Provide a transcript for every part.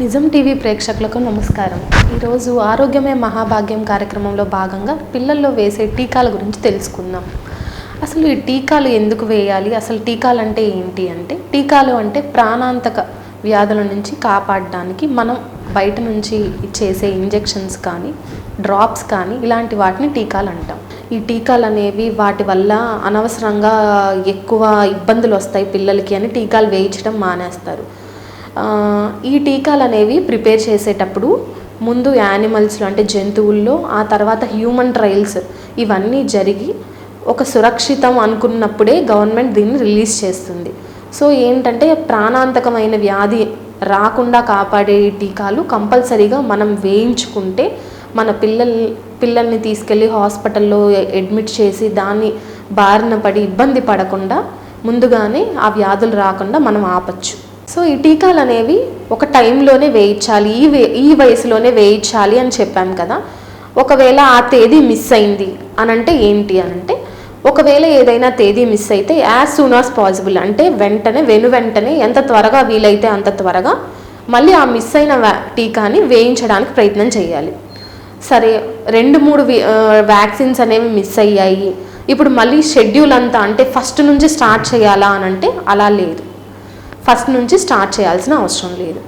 నిజం టీవీ ప్రేక్షకులకు నమస్కారం. ఈరోజు ఆరోగ్యమే మహాభాగ్యం కార్యక్రమంలో భాగంగా పిల్లల్లో వేసే టీకాల గురించి తెలుసుకుందాం. అసలు ఈ టీకాలు ఎందుకు వేయాలి? అసలు టీకాలు అంటే ఏంటి అంటే టీకాలు అంటే ప్రాణాంతక వ్యాధుల నుంచి కాపాడడానికి మనం బయట నుంచి చేసే ఇంజెక్షన్స్ కానీ డ్రాప్స్ కానీ ఇలాంటి వాటిని టీకాలు అంటాం. ఈ టీకాలు అనేవి వాటి వల్ల అనవసరంగా ఎక్కువ ఇబ్బందులు వస్తాయి పిల్లలకి అని టీకాలు వేయించడం మానేస్తారు. ఈ టీకాలు అనేవి ప్రిపేర్ చేసేటప్పుడు ముందు యానిమల్స్లో అంటే జంతువుల్లో ఆ తర్వాత హ్యూమన్ ట్రయల్స్ ఇవన్నీ జరిగి ఒక సురక్షితం అనుకున్నప్పుడే గవర్నమెంట్ దీన్ని రిలీజ్ చేస్తుంది. సో ఏంటంటే ప్రాణాంతకమైన వ్యాధి రాకుండా కాపాడే టీకాలు కంపల్సరీగా మనం వేయించుకుంటే మన పిల్లల్ పిల్లల్ని తీసుకెళ్ళి హాస్పిటల్లో అడ్మిట్ చేసి దాన్ని బారిన పడి ఇబ్బంది పడకుండా ముందుగానే ఆ వ్యాధులు రాకుండా మనం ఆపచ్చు. సో ఈ టీకాలు అనేవి ఒక టైంలోనే వేయించాలి ఈ వే ఈ వయసులోనే వేయించాలి అని చెప్పాం కదా. ఒకవేళ ఆ తేదీ మిస్ అయింది అని అంటే ఏంటి అని అంటే ఒకవేళ ఏదైనా తేదీ మిస్ అయితే యాజ్ సూన్ ఆస్ పాసిబుల్ అంటే వెంటనే వెను వెంటనే ఎంత త్వరగా వీలైతే అంత త్వరగా మళ్ళీ ఆ మిస్ అయిన టీకాని వేయించడానికి ప్రయత్నం చేయాలి. సరే రెండు మూడు వ్యాక్సిన్స్ అనేవి మిస్ అయ్యాయి. ఇప్పుడు మళ్ళీ షెడ్యూల్ అంతా అంటే ఫస్ట్ నుంచి స్టార్ట్ చేయాలా అని అంటే అలా లేదు. ఫస్ట్ నుంచి స్టార్ట్ చేయాల్సిన అవసరం లేదు.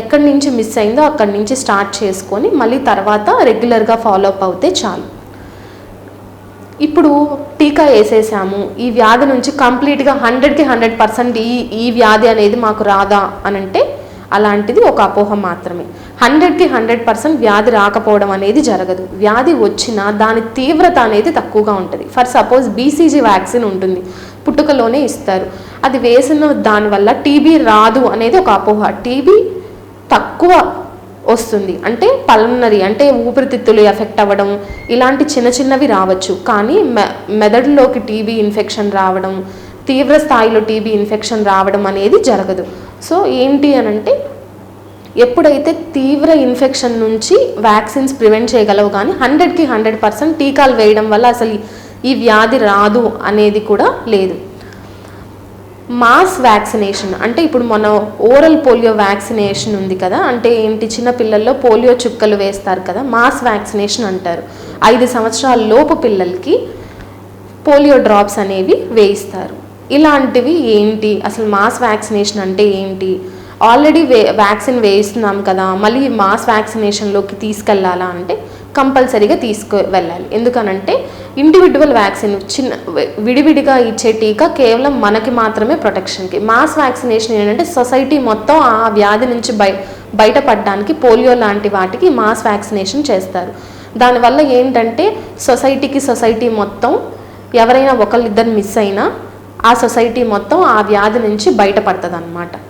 ఎక్కడి నుంచి మిస్ అయిందో అక్కడి నుంచి స్టార్ట్ చేసుకొని మళ్ళీ తర్వాత రెగ్యులర్గా ఫాలో అప్ అవుతే చాలు. ఇప్పుడు టీకా వేసేసాము. ఈ వ్యాధి నుంచి కంప్లీట్గా హండ్రెడ్కి హండ్రెడ్ పర్సెంట్ ఈ ఈ వ్యాధి అనేది మాకు రాదా అని అంటే అలాంటిది ఒక అపోహ మాత్రమే. హండ్రెడ్కి హండ్రెడ్ పర్సెంట్ వ్యాధి రాకపోవడం అనేది జరగదు. వ్యాధి వచ్చినా దాని తీవ్రత అనేది తక్కువగా ఉంటుంది. ఫర్ సపోజ్ బీసీజీ వ్యాక్సిన్ ఉంటుంది. పుట్టుకలోనే ఇస్తారు. అది వేసిన దానివల్ల టీబీ రాదు అనేది ఒక అపోహ. టీబీ తక్కువ వస్తుంది. అంటే పల్మనరీ అంటే ఊపిరితిత్తులు ఎఫెక్ట్ అవ్వడం ఇలాంటి చిన్న చిన్నవి రావచ్చు. కానీ మె మెదడులోకి టీబీ ఇన్ఫెక్షన్ రావడం తీవ్ర స్థాయిలో టీబీ ఇన్ఫెక్షన్ రావడం అనేది జరగదు. సో ఏంటి అని అంటే ఎప్పుడైతే తీవ్ర ఇన్ఫెక్షన్ నుంచి వ్యాక్సిన్స్ ప్రివెంట్ చేయగలవు కానీ హండ్రెడ్కి హండ్రెడ్ పర్సెంట్ టీకాలు వేయడం వల్ల అసలు ఈ వ్యాధి రాదు అనేది కూడా లేదు. మాస్ వ్యాక్సినేషన్ అంటే ఇప్పుడు మన ఓరల్ పోలియో వ్యాక్సినేషన్ ఉంది కదా అంటే ఏంటి చిన్న పిల్లల్లో పోలియో చుక్కలు వేస్తారు కదా మాస్ వ్యాక్సినేషన్ అంటారు. ఐదు సంవత్సరాల లోపు పిల్లలకి పోలియో డ్రాప్స్ అనేవి వేయిస్తారు. ఇలాంటివి ఏంటి అసలు మాస్ వ్యాక్సినేషన్ అంటే ఏంటి? ఆల్రెడీ వే వ్యాక్సిన్ వేయిస్తున్నాం కదా మళ్ళీ మాస్ వ్యాక్సినేషన్లోకి తీసుకెళ్ళాలా అంటే కంపల్సరీగా తీసుకు వెళ్ళాలి. ఎందుకనంటే ఇండివిజువల్ వ్యాక్సిన్ చిన్న విడివిడిగా ఇచ్చే టీకా కేవలం మనకి మాత్రమే ప్రొటెక్షన్కి మాస్ వ్యాక్సినేషన్ ఏంటంటే సొసైటీ మొత్తం ఆ వ్యాధి నుంచి బయ బయటపడడానికి పోలియో లాంటి వాటికి మాస్ వ్యాక్సినేషన్ చేస్తారు. దానివల్ల ఏంటంటే సొసైటీకి సొసైటీ మొత్తం ఎవరైనా ఒకళ్ళిద్దరు మిస్ అయినా ఆ సొసైటీ మొత్తం ఆ వ్యాధి నుంచి బయటపడుతుంది